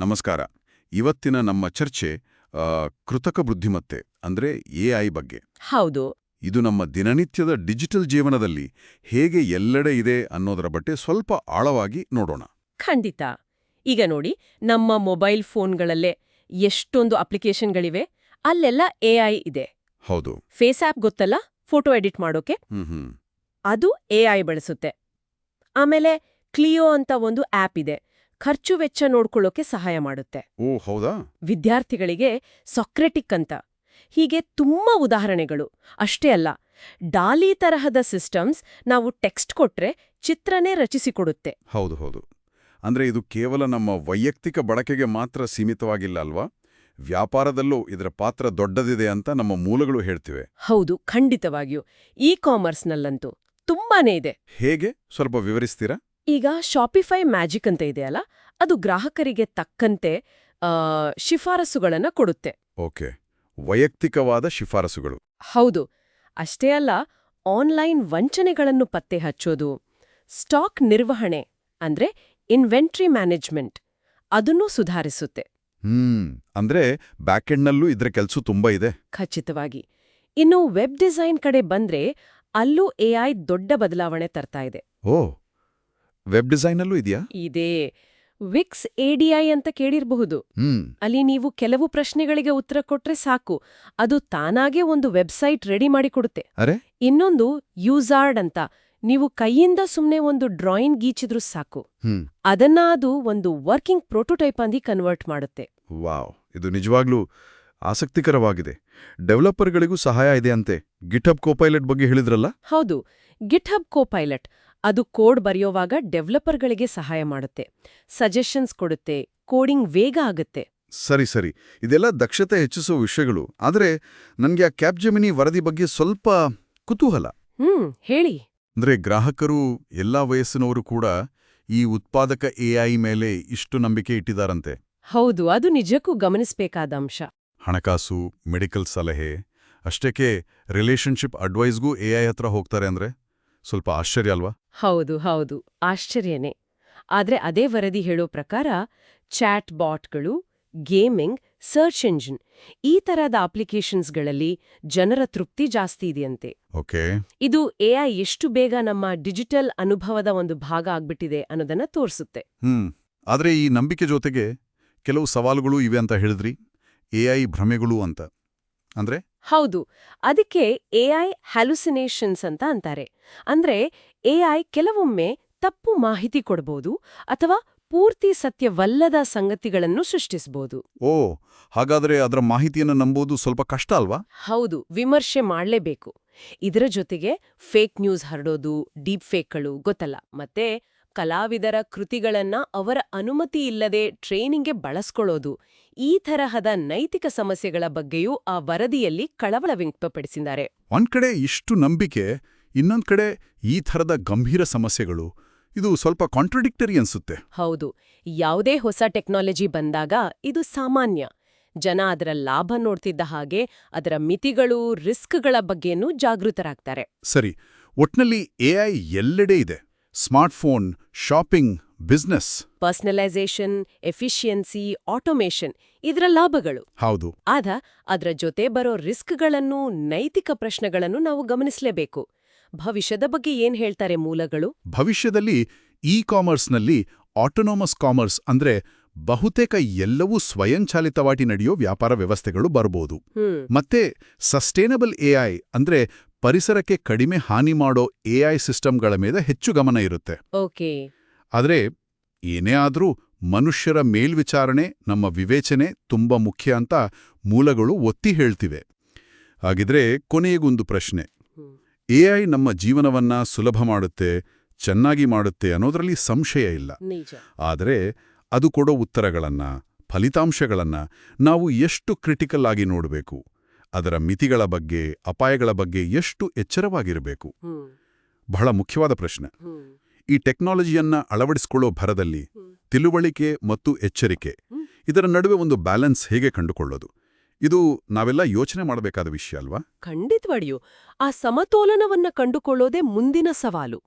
ನಮಸ್ಕಾರ. ಇವತ್ತಿನ ನಮ್ಮ ಚರ್ಚೆ ಕೃತಕ ಬುದ್ಧಿಮತ್ತೆ ಅಂದ್ರೆ ಎಐ ಬಗ್ಗೆ. ಹೌದು. ಇದು ನಮ್ಮ ದಿನನಿತ್ಯದ ಡಿಜಿಟಲ್ ಜೀವನದಲ್ಲಿ ಹೇಗೆ ಎಲ್ಲೆಡೆ ಇದೆ ಅನ್ನೋದರ ಬಗ್ಗೆ ಸ್ವಲ್ಪ ಆಳವಾಗಿ ನೋಡೋಣ. ಖಂಡಿತ. ಈಗ ನೋಡಿ ನಮ್ಮ ಮೊಬೈಲ್ ಫೋನ್ಗಳಲ್ಲೇ ಎಷ್ಟೊಂದು ಅಪ್ಲಿಕೇಶನ್ಗಳಿವೆ ಅಲ್ಲೆಲ್ಲ ಎಐ ಇದೆ. ಹೌದು. ಫೇಸ್ ಆಪ್ ಗೊತ್ತಲ್ಲ? ಫೋಟೋ ಎಡಿಟ್ ಮಾಡೋಕೆ? ಹ್ಮ್ ಹ್ಮ್. ಅದು ಎಐ ಬಳಸುತ್ತೆ. ಆಮೇಲೆ ಕ್ಲಿಯೋ ಅಂತ ಒಂದು ಆ್ಯಪ್ ಇದೆ. ಖರ್ಚು ವೆಚ್ಚ ನೋಡ್ಕೊಳ್ಳೋಕೆ ಸಹಾಯ ಮಾಡುತ್ತೆ. ಓ ಹೌದಾ? ವಿದ್ಯಾರ್ಥಿಗಳಿಗೆ ಸೊಕ್ರೆಟಿಕ್ ಅಂತ. ಹೀಗೆ ತುಂಬಾ ಉದಾಹರಣೆಗಳು. ಅಷ್ಟೇ ಅಲ್ಲ ಡಾಲಿ ತರಹದ ಸಿಸ್ಟಮ್ಸ್ ನಾವು ಟೆಕ್ಸ್ಟ್ ಕೊಟ್ರೆ ಚಿತ್ರನೇ ರಚಿಸಿಕೊಡುತ್ತೆ ಹೌದು ಹೌದು. ಅಂದ್ರೆ ಇದು ಕೇವಲ ನಮ್ಮ ವೈಯಕ್ತಿಕ ಬಳಕೆಗೆ ಮಾತ್ರ ಸೀಮಿತವಾಗಿಲ್ಲ ಅಲ್ವಾ? ವ್ಯಾಪಾರದಲ್ಲೂ ಇದರ ಪಾತ್ರ ದೊಡ್ಡದಿದೆ ಅಂತ ನಮ್ಮ ಮೂಲಗಳು ಹೇಳ್ತಿವೆ. ಹೌದು ಖಂಡಿತವಾಗಿಯೂ. ಇ ಕಾಮರ್ಸ್ನಲ್ಲಂತೂ ತುಂಬಾನೇ ಇದೆ. ಹೇಗೆ? ಸ್ವಲ್ಪ ವಿವರಿಸ್ತೀರಾ? ಈಗ ಶಾಪಿಫೈ ಮ್ಯಾಜಿಕ್ ಅಂತ ಇದೆಯಲ್ಲ ಅದು ಗ್ರಾಹಕರಿಗೆ ತಕ್ಕಂತೆ ಶಿಫಾರಸುಗಳನ್ನ ಕೊಡುತ್ತೆ. ಓಕೆ. ವೈಯಕ್ತಿಕವಾದ ಶಿಫಾರಸುಗಳು. ಹೌದು. ಅಷ್ಟೇ ಅಲ್ಲ ಆನ್ಲೈನ್ ವಂಚನೆಗಳನ್ನು ಪತ್ತೆ ಹಚ್ಚೋದು ಸ್ಟಾಕ್ ನಿರ್ವಹಣೆ ಅಂದ್ರೆ ಇನ್ವೆಂಟ್ರಿ ಮ್ಯಾನೇಜ್ಮೆಂಟ್ ಅದನ್ನೂ ಸುಧಾರಿಸುತ್ತೆ. ಹ್ಮ್. ಅಂದ್ರೆ ಬ್ಯಾಕೆಂಡ್ನಲ್ಲೂ ಇದ್ರ ಕೆಲಸ ತುಂಬಾ ಇದೆ. ಖಚಿತವಾಗಿ. ಇನ್ನು ವೆಬ್ ಡಿಸೈನ್ ಕಡೆ ಬಂದ್ರೆ ಅಲ್ಲೂ ಎಐ ದೊಡ್ಡ ಬದಲಾವಣೆ ತರ್ತಾ ಇದೆ. ಓ. ವೆಬ್ ಡಿಸೈನಲ್ಲೂ ಇದೆಯಾ? ಇದೆ. ವಿಕ್ಸ್ ಎಡಿಐ ಅಂತ ಕೇಳಿರಬಹುದು. ಅಲ್ಲಿ ನೀವು ಕೆಲವು ಪ್ರಶ್ನೆಗಳಿಗೆ ಉತ್ತರ ಕೊಟ್ರೆ ಸಾಕು. ಅದು ತಾನಾಗೆ ಒಂದು ವೆಬ್ಸೈಟ್ ರೆಡಿ ಮಾಡಿಕೊಡುತ್ತೆ. ಅರೆ? ಇನ್ನೊಂದು ಯೂಸಾರ್ಡ್ ಅಂತ. ನೀವು ಕೈಯಿಂದ ಸುಮ್ನೆ ಒಂದು ಡ್ರಾಯಿಂಗ್ ಗೀಚಿದ್ರೂ ಸಾಕು. ಅದನ್ನ ಅದು ಒಂದು ವರ್ಕಿಂಗ್ ಪ್ರೋಟೋಟೈಪ್ ಅಂದಿ ಕನ್ವರ್ಟ್ ಮಾಡುತ್ತೆ. ವಾವ್. ಇದು ನಿಜವಾಗ್ಲೂ ಆಸಕ್ತಿಕರವಾಗಿದೆ. ಡೆವಲಪರ್ಗಳಿಗೂ ಸಹಾಯ ಇದೆ ಅಂತೆ. ಗಿಟ್ಹಬ್ ಕೋಪೈಲಟ್ ಬಗ್ಗೆ ಹೇಳಿದ್ರಲ್ಲ? ಹೌದು. ಗಿಟ್ಹಬ್ ಕೋಪೈಲಟ್. ಅದು ಕೋಡ್ ಬರೆಯೋವಾಗ ಡೆವಲಪರ್ಗಳಿಗೆ ಸಹಾಯ ಮಾಡುತ್ತೆ. ಸಜೆಷನ್ಸ್ ಕೊಡುತ್ತೆ ಕೋಡಿಂಗ್ ವೇಗ ಆಗುತ್ತೆ. ಸರಿ ಸರಿ. ಇದೆಲ್ಲ ದಕ್ಷತೆ ಹೆಚ್ಚಿಸುವ ವಿಷಯಗಳು. ಆದರೆ ನನಗೆ ಆ ಕ್ಯಾಪ್ಜೆಮಿನಿ ವರದಿ ಬಗ್ಗೆ ಸ್ವಲ್ಪ ಕುತೂಹಲ. ಹ್ಮ್ ಹೇಳಿ. ಅಂದ್ರೆ ಗ್ರಾಹಕರು ಎಲ್ಲಾ ವಯಸ್ಸಿನವರು ಕೂಡ ಈ ಉತ್ಪಾದಕ ಎಐ ಮೇಲೆ ಇಷ್ಟು ನಂಬಿಕೆ ಇಟ್ಟಿದಾರಂತೆ. ಹೌದು ಅದು ನಿಜಕ್ಕೂ ಗಮನಿಸಬೇಕಾದ ಅಂಶ. ಹಣಕಾಸು ಮೆಡಿಕಲ್ ಸಲಹೆ ಅಷ್ಟಕ್ಕೆ ರಿಲೇಶನ್ಶಿಪ್ ಅಡ್ವೈಸ್ಗೂ ಎಐ ಹತ್ರ ಹೋಗ್ತಾರೆ ಅಂದ್ರೆ ಸ್ವಲ್ಪ ಆಶ್ಚರ್ಯ ಅಲ್ವಾ? ಹೌದು ಹೌದು. ಆಶ್ಚರ್ಯನೇ. ಆದ್ರೆ ಅದೇ ವರದಿ ಹೇಳೋ ಪ್ರಕಾರ ಚಾಟ್ ಬಾಟ್ಗಳು ಗೇಮಿಂಗ್ ಸರ್ಚ್ ಎಂಜಿನ್ ಈ ತರಹದ ಅಪ್ಲಿಕೇಶನ್ಸ್ಗಳಲ್ಲಿ ಜನರ ತೃಪ್ತಿ ಜಾಸ್ತಿ ಇದೆಯಂತೆ. ಓಕೆ. ಇದು ಎಐ ಎಷ್ಟು ಬೇಗ ನಮ್ಮ ಡಿಜಿಟಲ್ ಅನುಭವದ ಒಂದು ಭಾಗ ಆಗ್ಬಿಟ್ಟಿದೆ ಅನ್ನೋದನ್ನ ತೋರಿಸುತ್ತೆ. ಹ್ಮ್. ಆದ್ರೆ ಈ ನಂಬಿಕೆ ಜೊತೆಗೆ ಕೆಲವು ಸವಾಲುಗಳು ಇವೆ ಅಂತ ಹೇಳಿದ್ರಿ. ಎಐ ಭ್ರಮೆಗಳು ಅಂತ. ಅಂದ್ರೆ ಹೌದು ಅದಕ್ಕೆ ಎಐ ಹ್ಯಾಲುಸಿನೇಷನ್ಸ್ ಅಂತ ಅಂತಾರೆ. ಅಂದ್ರೆ ಎಐ ಕೆಲವೊಮ್ಮೆ ತಪ್ಪು ಮಾಹಿತಿ ಕೊಡ್ಬೋದು ಅಥವಾ ಪೂರ್ತಿ ಸತ್ಯವಲ್ಲದ ಸಂಗತಿಗಳನ್ನು ಸೃಷ್ಟಿಸಬಹುದು ಓ ಹಾಗಾದ್ರೆ ಅದರ ಮಾಹಿತಿಯನ್ನು ನಂಬೋದು ಸ್ವಲ್ಪ ಕಷ್ಟ ಅಲ್ವಾ? ಹೌದು ವಿಮರ್ಶೆ ಮಾಡಲೇಬೇಕು. ಇದರ ಜೊತೆಗೆ ಫೇಕ್ ನ್ಯೂಸ್ ಹರಡೋದು ಡೀಪ್ ಫೇಕ್ಗಳು ಗೊತ್ತಲ್ಲ. ಮತ್ತೆ ಕಲಾವಿದರ ಕೃತಿಗಳನ್ನ ಅವರ ಅನುಮತಿ ಇಲ್ಲದೆ ಟ್ರೈನಿಂಗ್ಗೆ ಬಳಸ್ಕೊಳ್ಳೋದು ಈ ತರಹದ ನೈತಿಕ ಸಮಸ್ಯೆಗಳ ಬಗ್ಗೆಯೂ ಆ ವರದಿಯಲ್ಲಿ ಕಳವಳ ವ್ಯಕ್ತಪಡಿಸಿದ್ದಾರೆ. ಒಂದ್ ಕಡೆ ಇಷ್ಟು ನಂಬಿಕೆ ಇನ್ನೊಂದ್ ಕಡೆ ಈ ಥರದ ಗಂಭೀರ ಸಮಸ್ಯೆಗಳು. ಇದು ಸ್ವಲ್ಪ ಕಾಂಟ್ರಡಿಕ್ಟರಿ ಅನ್ಸುತ್ತೆ. ಹೌದು ಯಾವುದೇ ಹೊಸ ಟೆಕ್ನಾಲಜಿ ಬಂದಾಗ ಇದು ಸಾಮಾನ್ಯ. ಜನ ಅದರ ಲಾಭ ನೋಡ್ತಿದ್ದ ಹಾಗೆ ಅದರ ಮಿತಿಗಳು ರಿಸ್ಕ್ಗಳ ಬಗ್ಗೆನೂ ಜಾಗೃತರಾಗ್ತಾರೆ. ಸರಿ ಒಟ್ನಲ್ಲಿ ಎಐ ಎಲ್ಲೆಡೆ ಇದೆ? Smartphone shopping business. Personalisation efficiency automation ಇದರ ಲಾಭಗಳು. ಹೌದು. ಆದ ಅದರ ಜೊತೆ ಬರೋ ರಿಸ್ಕ್ಗಳನ್ನು ನೈತಿಕ ಪ್ರಶ್ನೆಗಳನ್ನು ನಾವು ಗಮನಿಸಲೇಬೇಕು. ಭವಿಷ್ಯದ ಬಗ್ಗೆ ಏನ್ ಹೇಳ್ತಾರೆ ಮೂಲಗಳು? ಭವಿಷ್ಯದಲ್ಲಿ ಇ ಕಾಮರ್ಸ್ನಲ್ಲಿ ಆಟೋನೋಮಸ್ ಕಾಮರ್ಸ್ ಅಂದ್ರೆ ಬಹುತೇಕ ಎಲ್ಲವೂ ಸ್ವಯಂಚಾಲಿತವಾಗಿ ನಡೆಯೋ ವ್ಯಾಪಾರ ವ್ಯವಸ್ಥೆಗಳು ಬರಬಹುದು ಮತ್ತೆ ಸಸ್ಟೇನಬಲ್ ಎಐ ಅಂದ್ರೆ ಪರಿಸರಕ್ಕೆ ಕಡಿಮೆ ಹಾನಿ ಮಾಡೋ ಎಐ ಸಿಸ್ಟಮ್ಗಳ ಮೇಲೆ ಹೆಚ್ಚು ಗಮನ ಇರುತ್ತೆ. ಓಕೆ. ಆದರೆ ಏನೇ ಆದ್ರೂ ಮನುಷ್ಯರ ಮೇಲ್ವಿಚಾರಣೆ ನಮ್ಮ ವಿವೇಚನೆ ತುಂಬ ಮುಖ್ಯ ಅಂತ ಮೂಲಗಳು ಒತ್ತಿ ಹೇಳ್ತಿವೆ. ಹಾಗಿದ್ರೆ ಕೊನೆಗೊಂದು ಪ್ರಶ್ನೆ. ಎ ಎಐ ನಮ್ಮ ಜೀವನವನ್ನ ಸುಲಭ ಮಾಡುತ್ತೆ ಚೆನ್ನಾಗಿ ಮಾಡುತ್ತೆ ಅನ್ನೋದರಲ್ಲಿ ಸಂಶಯ ಇಲ್ಲ. ಆದರೆ ಅದು ಕೊಡೋ ಉತ್ತರಗಳನ್ನ ಫಲಿತಾಂಶಗಳನ್ನ ನಾವು ಎಷ್ಟು ಕ್ರಿಟಿಕಲ್ ಆಗಿ ನೋಡಬೇಕು? ಅದರ ಮಿತಿಗಳ ಬಗ್ಗೆ ಅಪಾಯಗಳ ಬಗ್ಗೆ ಎಷ್ಟು ಎಚ್ಚರವಾಗಿರಬೇಕು? ಬಹಳ ಮುಖ್ಯವಾದ ಪ್ರಶ್ನೆ. ಈ ಟೆಕ್ನಾಲಜಿಯನ್ನ ಅಳವಡಿಸಿಕೊಳ್ಳೋ ಭರದಲ್ಲಿ. ತಿಳುವಳಿಕೆ ಮತ್ತು ಎಚ್ಚರಿಕೆ ಇದರ ನಡುವೆ ಒಂದು ಬ್ಯಾಲೆನ್ಸ್ ಹೇಗೆ ಕಂಡುಕೊಳ್ಳೋದು? ಇದು ನಾವೆಲ್ಲ ಯೋಚನೆ ಮಾಡಬೇಕಾದ ವಿಷಯ ಅಲ್ವಾ? ಖಂಡಿತವಾಗಿಯೂ. ಆ ಸಮತೋಲನವನ್ನ ಕಂಡುಕೊಳ್ಳೋದೇ ಮುಂದಿನ ಸವಾಲು.